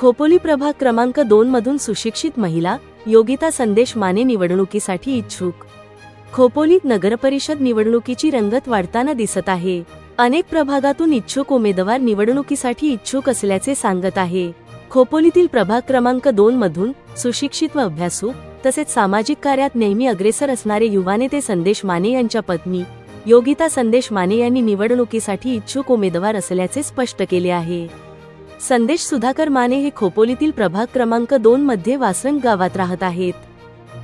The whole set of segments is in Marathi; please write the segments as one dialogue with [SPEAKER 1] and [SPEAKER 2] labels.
[SPEAKER 1] खोपोली प्रभाग क्रमांक दोन मधून सुशिक्षित महिला योगिता संदेश माने निवडणुकीसाठी इच्छुक. खोपोलीत नगरपरिषद निवडणुकीची रंगत वाढताना दिसत आहे. अनेक प्रभागातून इच्छुक उमेदवार निवडणुकीसाठी इच्छुक असल्याचे सांगत आहे. खोपोलीतील प्रभाग क्रमांक दोन मधून सुशिक्षित व अभ्यासू तसेच सामाजिक कार्यात नेहमी अग्रेसर असणारे युवा नेते संदेश माने यांच्या पत्नी योगिता संदेश माने यांनी निवडणुकीसाठी इच्छुक उमेदवार असल्याचे स्पष्ट केले आहे. संदेश सुधाकर माने हे खोपोलीतील प्रभाग क्रमांक दोन मध्ये वासंग गावात राहत आहेत.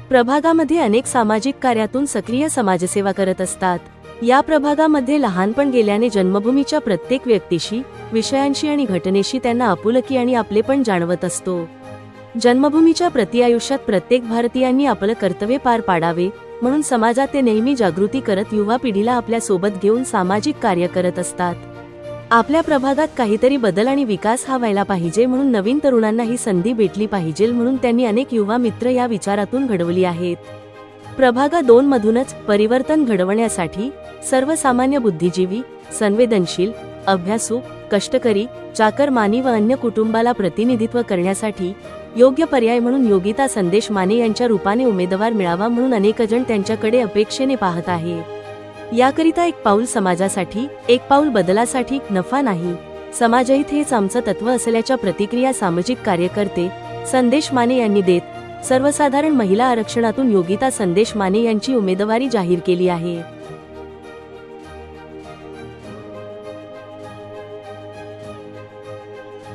[SPEAKER 1] प्रभागामध्ये अनेक सामाजिक कार्यातून सक्रिय समाजसेवा करत असतात. या प्रभागामध्ये लहानपण गेल्याने जन्मभूमीच्या प्रत्येक व्यक्तीशी विषयांशी आणि घटनेशी त्यांना आपुलकी आणि आपलेपण जाणवत असतो. जन्मभूमीच्या प्रति आयुष्यात प्रत्येक भारतीयांनी आपलं कर्तव्य पार पाडावे म्हणून समाजात ते नेहमी जागृती करत युवा पिढीला आपल्यासोबत घेऊन सामाजिक कार्य करत असतात. आपल्या प्रभागात काहीतरी बदल आणि विकास हा व्हायला पाहिजे म्हणून नवीन तरुणांना ही संधी भेटली पाहिजे म्हणून त्यांनी अनेक युवा मित्र या विचारातून घडवली आहेत. प्रभागा दोन मधूनच परिवर्तन घडवण्यासाठी सर्वसामान्य बुद्धिजीवी संवेदनशील अभ्यासू कष्टकरी चाकरमानी व अन्य कुटुंबाला प्रतिनिधित्व करण्यासाठी योग्य पर्याय म्हणून योगिता संदेश माने यांच्या रूपाने उमेदवार मिळावा म्हणून अनेकजण त्यांच्याकडे अपेक्षेने पाहत आहे याकरिता एक पाऊल समाजासाठी एक पाऊल बदलासाठी नफा नाही. समाजहित हेच आमचं तत्व असल्याच्या प्रतिक्रिया सामाजिक कार्यकर्ते संदेश माने यांनी देत सर्वसाधारण महिला आरक्षणातून योगिता संदेश माने यांची उमेदवारी जाहीर केली आहे.